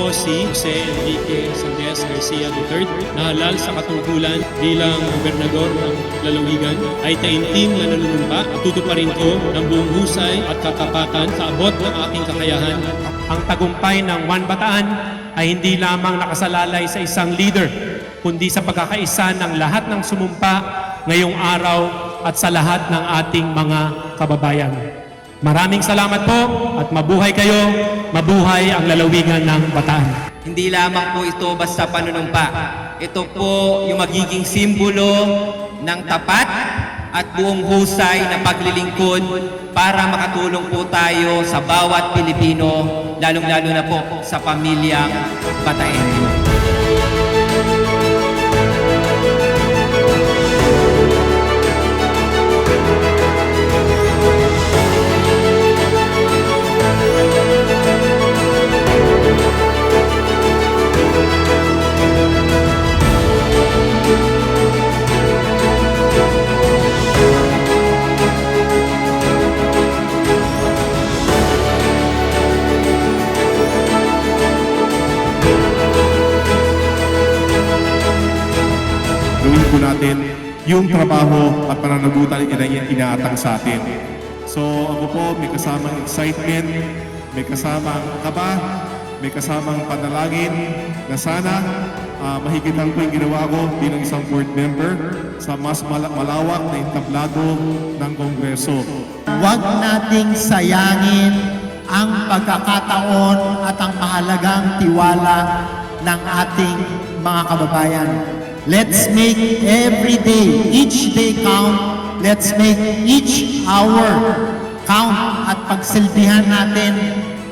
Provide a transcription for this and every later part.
Jose Enrique Sandias Garcia III na halal sa katungkulan bilang gobernador ng lalawigan ay taimtim na nanunumpa at tutuparin ko ng buong husay at katapatan sa abot ng aking kakayahan. Ang tagumpay ng One Bataan ay hindi lamang nakasalalay sa isang leader, kundi sa pagkakaisa ng lahat ng sumumpa ngayong araw at sa lahat ng ating mga kababayan. Maraming salamat po at mabuhay kayo, mabuhay ang lalawigan ng Bataan. Hindi lamang po ito basta panunumpa. Ito po yung magiging simbolo ng tapat at buong husay na paglilingkod para makatulong po tayo sa bawat Pilipino, lalong-lalo na po sa pamilyang Bataenyo. Gawin po natin yung trabaho at pananagutan na ina- inaatang sa atin. So ako po may kasamang excitement, may kasamang kaba, may kasamang panalangin na sana ah, mahigitan ko yung ginawa ko bilang isang board member sa mas mala- malawak na entablado ng Kongreso. Huwag nating sayangin ang pagkakataon at ang mahalagang tiwala ng ating mga kababayan. Let's make every day, each day count. Let's make each hour count at pagsilbihan natin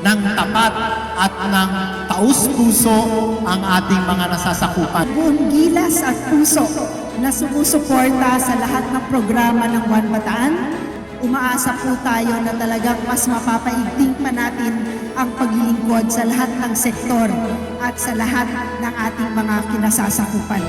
ng tapat at ng taus-puso ang ating mga nasasakupan. buong gilas at puso na sumusuporta sa lahat ng programa ng One Bataan. Umaasa po tayo na talagang mas mapapaigting pa natin paglilingkod sa lahat ng sektor at sa lahat ng ating mga kinasasakupan.